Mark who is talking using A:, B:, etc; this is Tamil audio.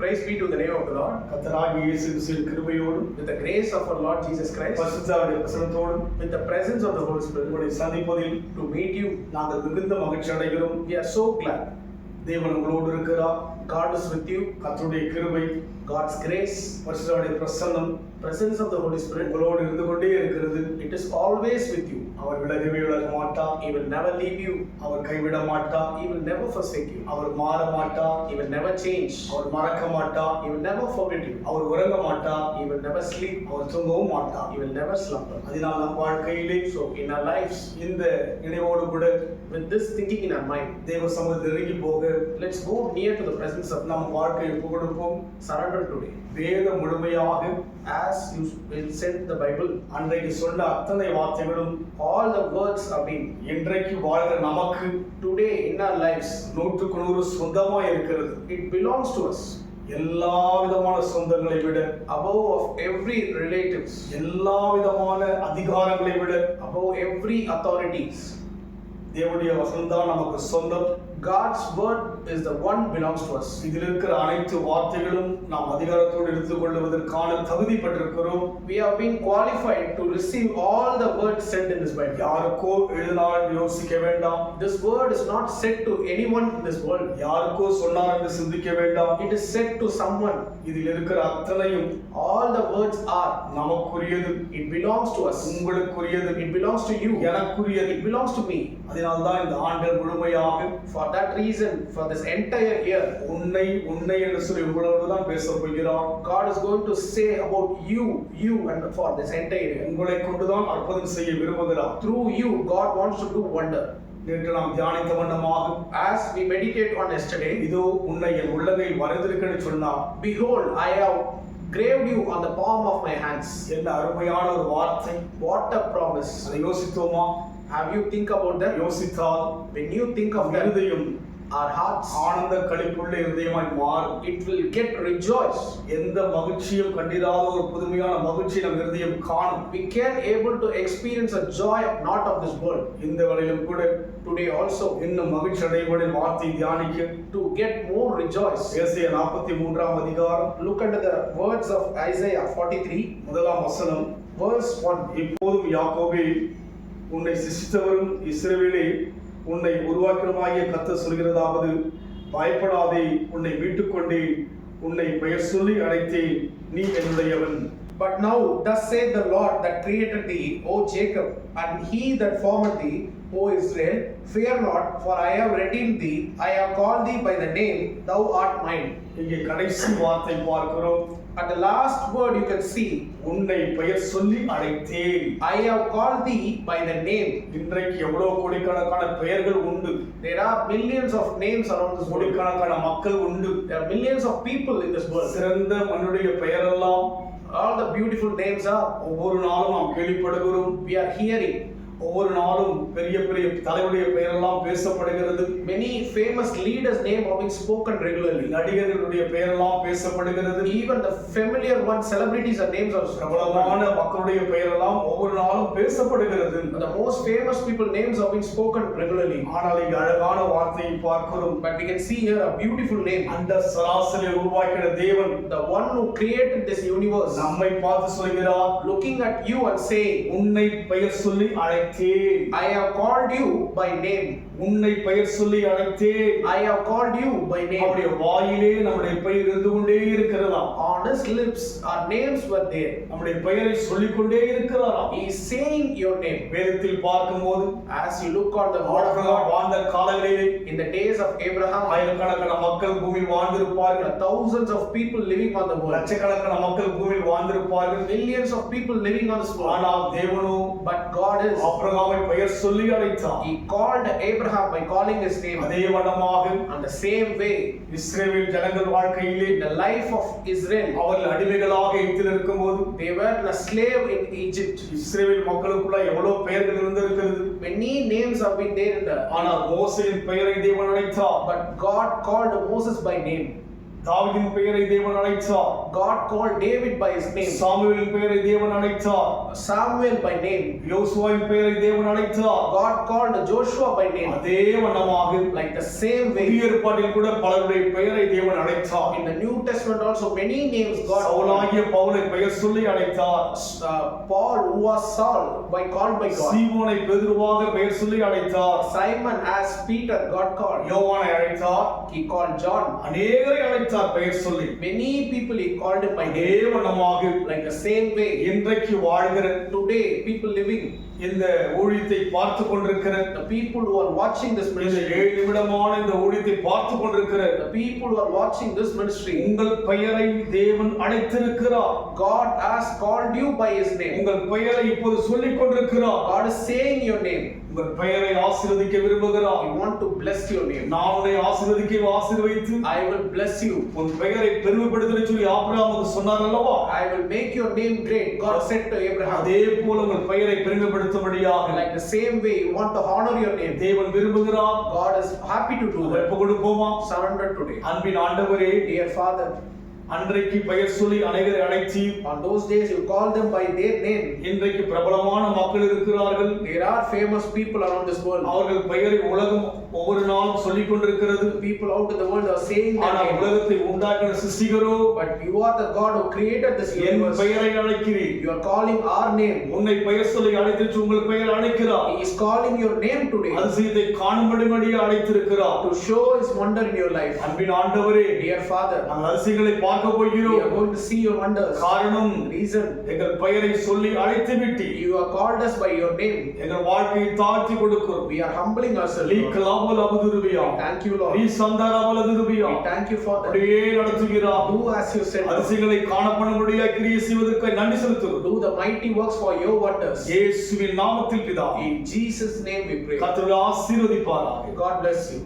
A: Praise be to the name of the Lord.
B: கத்தராகிய இயேசு கிறிஸ்துவின் கிருபையோடும்
A: With the grace of our Lord Jesus Christ,
B: பரிசுத்தாவுடைய வசனத்தோடும்
A: with the presence of the Holy Spirit,
B: உங்களை சந்திப்பதில்
A: to meet you,
B: நாங்கள் மிகுந்த மகிழ்ச்சி அடைகிறோம்
A: we are so glad.
B: தேவன் உங்களோடு இருக்கிறார்
A: God is with you.
B: கர்த்தருடைய கிருபை
A: God's grace,
B: பரிசுத்தாவுடைய பிரசன்னம்
A: presence of the Holy Spirit,
B: உங்களோடு இருந்து கொண்டே இருக்கிறது
A: it is always with you.
B: அவர் விலகவே விலக மாட்டார்
A: He will never leave you.
B: அவர் கைவிட மாட்டார்
A: He will never forsake you.
B: அவர் மாற மாட்டார்
A: He will never change.
B: அவர் மறக்க மாட்டார்
A: He will never forget you.
B: அவர் உறங்க மாட்டார்
A: He will never sleep.
B: அவர் தூங்கவும் மாட்டார்
A: He will never slumber.
B: அதனால் நம் வாழ்க்கையிலே
A: So in our lives,
B: இந்த நினைவோடு கூட
A: with this thinking in our mind,
B: தேவ சமூகத்தில் நெருங்கி போக
A: let's go near to the presence of
B: நம் வாழ்க்கையை கொடுப்போம்
A: bible today
B: வேத முழுமையாக
A: as you will said the bible
B: அன்றைக்கு சொன்ன அத்தனை வார்த்தைகளும்
A: ஆல் த வேர்ட்ஸ் அப்படின்னு
B: இன்றைக்கு வாழ்கிற நமக்கு
A: டுடே in லைஃப்ஸ் lives
B: நூற்றுக்கு நூறு சொந்தமா இருக்கிறது
A: இட் பிலாங்ஸ் to அஸ்
B: எல்லா விதமான சொந்தங்களை விட
A: அபவ் ஆஃப் எவ்ரி ரிலேட்டிவ்ஸ்
B: எல்லா விதமான அதிகாரங்களை விட
A: அபவ் எவ்ரி அத்தாரிட்டிஸ்
B: தேவனுடைய வசனம்தான் நமக்கு சொந்தம்
A: God's word is the one belongs to us.
B: இதில் இருக்கிற அனைத்து வார்த்தைகளும் நாம் அதிகாரத்தோடு எடுத்துக்கொள்வதற்கான தகுதி பெற்றிருக்கிறோம்
A: We have been qualified to receive all the words said in this Bible.
B: யாருக்கோ எழுதினார் என்று யோசிக்க வேண்டாம்
A: This word is not said to anyone in this world.
B: யாருக்கோ சொன்னார் என்று சிந்திக்க வேண்டாம்
A: It is said to someone.
B: இதில் இருக்கிற அத்தனையும்
A: All the words are.
B: நமக்குரியது
A: It belongs to us.
B: உங்களுக்குரியது
A: It belongs to you.
B: எனக்குரியது
A: It belongs to me.
B: காரணத்தினால்தான் இந்த ஆண்டு முழுமையாக
A: for that reason for this entire year
B: உன்னை உன்னை என்று சொல்லி உங்களோடு தான் பேச போகிறோம்
A: God is going to say about you you and for this entire
B: உங்களை கொண்டு தான் அற்புதம் செய்ய விரும்புகிறார்
A: through you God wants to wonder
B: நேற்று நாம் தியானித்த வண்ணமாகும்
A: as we meditate on yesterday
B: இதோ உன்னை என் உள்ளங்கையில் வரைந்திருக்கன்னு சொன்னால்
A: behold I have grave you on the palm of my hands
B: என்ன அருமையான ஒரு வார்த்தை
A: வாட் அ ப்ராமிஸ்
B: அதை யோசித்தோமா
A: Have you think about that?
B: யோசித்தால்
A: When you think of that,
B: இருதயம்
A: our hearts,
B: ஆனந்த களிப்புள்ள இருதயமாய் மாறும்
A: it will get rejoiced.
B: எந்த மகிழ்ச்சியும் கண்டிராத ஒரு புதுமையான மகிழ்ச்சி நம் இருதயம் காணும்
A: We can able to experience a joy not of this world.
B: இந்த வேளையிலும் கூட
A: Today also,
B: இன்னும் மகிழ்ச்சி அடைபடி வார்த்தை தியானிக்க
A: to get more rejoice.
B: ஏசிய நாற்பத்தி மூன்றாம் அதிகாரம்
A: Look under the words of Isaiah 43,
B: முதலாம் வசனம்
A: verse 1.
B: இப்போதும் யாக்கோபே உன்னை சிசித்தவரும் இஸ்ரவேலே உன்னை உருவாக்கினமாகிய கத்த சொல்கிறதாவது பயப்படாதே உன்னை மீட்டுக் கொண்டேன் உன்னை பெயர் சொல்லி அழைத்தேன் நீ என்னுடையவன்
A: But now, thus saith the Lord that created thee, O Jacob, and he that formed thee, O Israel, fear not, for I have redeemed thee, I have called thee by the name, thou art mine.
B: இங்கே கடைசி வார்த்தை பார்க்கிறோம்
A: At the last word you can see,
B: உன்னை பெயர் சொல்லி அழைத்தேன்
A: I have called thee by the name.
B: இன்றைக்கு எவ்வளவு கோடிக்கணக்கான பெயர்கள் உண்டு
A: There are millions of names around this world.
B: கோடிக்கணக்கான மக்கள் உண்டு
A: There are millions of people in this world.
B: சிறந்த மண்ணுடைய பெயரெல்லாம்
A: All the beautiful names are,
B: ஒவ்வொரு நாளும் நாம் கேள்விப்படுகிறோம்
A: we are hearing.
B: ஒவ்வொரு நாளும் பெரிய பெரிய தலைவருடைய பெயரெல்லாம் பேசப்படுகிறது
A: Many famous leaders' name are being spoken regularly.
B: நடிகர்களுடைய பெயரெல்லாம் பேசப்படுகிறது
A: Even the familiar ones, celebrities and names are
B: பிரபலமான மக்களுடைய பெயரெல்லாம் ஒவ்வொரு நாளும் பேசப்படுகிறது
A: The most famous people names are being spoken regularly.
B: ஆனால் இங்கு அழகான வார்த்தையை பார்க்கிறோம்
A: But we can see here a beautiful name.
B: அந்த சராசரியை உருவாக்கின தேவன்
A: The one who created this universe
B: நம்மை பார்த்து சொல்கிறார்
A: looking at you and saying,
B: உன்னை பெயர் சொல்லி அழைத்தேன்
A: I have called you by name.
B: உன்னை பெயர் சொல்லி அழைத்தேன்
A: I have called you by name.
B: அவருடைய வாயிலே நம்முடைய பெயர் இருந்து கொண்டே இருக்கிறதா
A: On his lips, our names were there.
B: நம்முடைய பெயரை சொல்லிக் கொண்டே இருக்கிறாரா
A: He is saying your name.
B: வேதத்தில் பார்க்கும்போது
A: you look on the word of
B: Abraham
A: God,
B: வாழ்ந்த காலங்களிலே
A: in the days of Abraham,
B: ஆயிரக்கணக்கான மக்கள் பூமியில் வாழ்ந்திருப்பார்கள்
A: thousands of people living on the world.
B: லட்சக்கணக்கான மக்கள் பூமியில் வாழ்ந்திருப்பார்கள்
A: Millions of people living on this world.
B: ஆனால் தேவனோ
A: But God is.
B: ஆபிரகாமை பெயர் சொல்லி அழைத்தார்
A: He called Abraham by calling his name.
B: அதே வண்ணமாக
A: And the same way,
B: Israel ஜனங்கள் வாழ்க்கையிலே
A: in the life of Israel,
B: அவர்கள் அடிமைகளாக எகிப்தில் இருக்கும்போது
A: they were a slave in Egypt.
B: Israel மக்களுக்குள்ள எவ்வளவு பெயர்கள் இருந்திருக்கிறது
A: Many names have been there in the.
B: ஆனால் மோசையின் பெயரை தேவன் அழைத்தார்
A: But God called Moses by name.
B: தாவீதின் பெயரை தேவன் அழைத்தார்
A: God called David by his name,
B: சாமுவேலின் பெயரை தேவன் அழைத்தார்
A: Samuel by name.
B: யோசுவாவின் பெயரை தேவன் அழைத்தார்
A: God called Joshua by name.
B: அதே வண்ணமாக
A: Like the same way,
B: புதிய ஏற்பாட்டில் கூட பலருடைய பெயரை தேவன் அழைத்தார்
A: in the New Testament also many names God.
B: சவுலாகிய பவுலை பெயர் சொல்லி அழைத்தார்
A: Uh, Paul, who was Saul, by called by God.
B: சீமோனை பெதுருவாக பெயர் சொல்லி அழைத்தார்
A: Simon as Peter, God called.
B: யோவானை அழைத்தார்
A: He called John.
B: அநேகரை அழைத்தார் பெயர் சொல்லி
A: Many people he called him by.
B: வண்ணமாக
A: Like the same way,
B: இன்றைக்கு வாழ்கிற
A: today people living,
B: இந்த ஊழியத்தை பார்த்து கொண்டிருக்கிற
A: the people who are watching this ministry,
B: ஏழு நிமிடமான இந்த ஊழியத்தை பார்த்து கொண்டிருக்கிற
A: the people who are watching this ministry,
B: உங்கள் பெயரை தேவன் அழைத்திருக்கிறார்
A: God has called you by his name.
B: உங்கள் பெயரை இப்போது சொல்லிக் கொண்டிருக்கிறார்
A: God is saying your name.
B: உங்கள் பெயரை ஆசீர்வதிக்க விரும்புகிறார்
A: I want to bless your name.
B: நான் உன்னை ஆசீர்வதிக்க ஆசீர்வதித்து
A: I will bless you.
B: உன் பெயரை பெருமைப்படுத்த சொல்லி ஆபிரகாமுக்கு சொன்னார் அல்லவா
A: I will make your name great. God said to Abraham.
B: அதே போல உங்கள் பெயரை பெருமைப்படுத்தும்படியாக
A: Like the same way you want to honor your name.
B: தேவன் விரும்புகிறார்
A: God is happy to do that.
B: எப்ப கொடுப்போமா
A: Surrender today.
B: அன்பின் ஆண்டவரே
A: Dear Father,
B: அன்றைக்கு பெயர் சொல்லி அனைவரை அழைச்சி
A: on those days you call them by their name.
B: இன்றைக்கு பிரபலமான மக்கள் இருக்கிறார்கள்
A: There are famous people around this world.
B: அவர்கள் பெயரை உலகம் ஒவ்வொரு நாளும் சொல்லிக் கொண்டிருக்கிறது
A: People out in the world are saying their
B: ஆனால்
A: name.
B: உலகத்தை உண்டாக்கின சிருஷ்டிகரோ
A: But you are the God who created this
B: N
A: universe.
B: பெயரை அழைக்கிறீர்
A: You are calling our name.
B: உன்னை பெயர் சொல்லி அழைத்து உங்கள் பெயர் அழைக்கிறார்
A: He is calling your name today
B: அதிசயத்தை காணும்படிமடியே அழைத்திருக்கிறார்
A: to show His wonder in your life.
B: அன்பின் ஆண்டவரே
A: Dear Father,
B: நாங்கள் அதிசயங்களை பார்க்க
A: we are
B: போகிறோம்
A: going to see your wonders.
B: காரணம்
A: Reason
B: எங்கள் பெயரை சொல்லி அழைத்து விட்டு
A: you have called us by your name.
B: எங்கள் வாழ்க்கையை தாழ்த்தி கொடுக்கிறோம்
A: We are humbling ourselves.
B: Lee
A: Lord.
B: கலாமல் அபதுருபியா
A: Thank you, Lord.
B: நீ சந்தாராமல் அதுருபியா
A: We thank you for that.
B: அப்படியே நடத்துகிறார்
A: Do as you said. Lord.
B: அதிசயங்களை காணப்படும்படியா கிரியை செய்வதற்கு நன்றி செலுத்துகிறோம்
A: Do the mighty works for your wonders.
B: இயேசுவின் நாமத்தில் பிதா
A: In Jesus' name we pray.
B: கர்த்தர் ஆசீர்வதிப்பாராக
A: God bless you.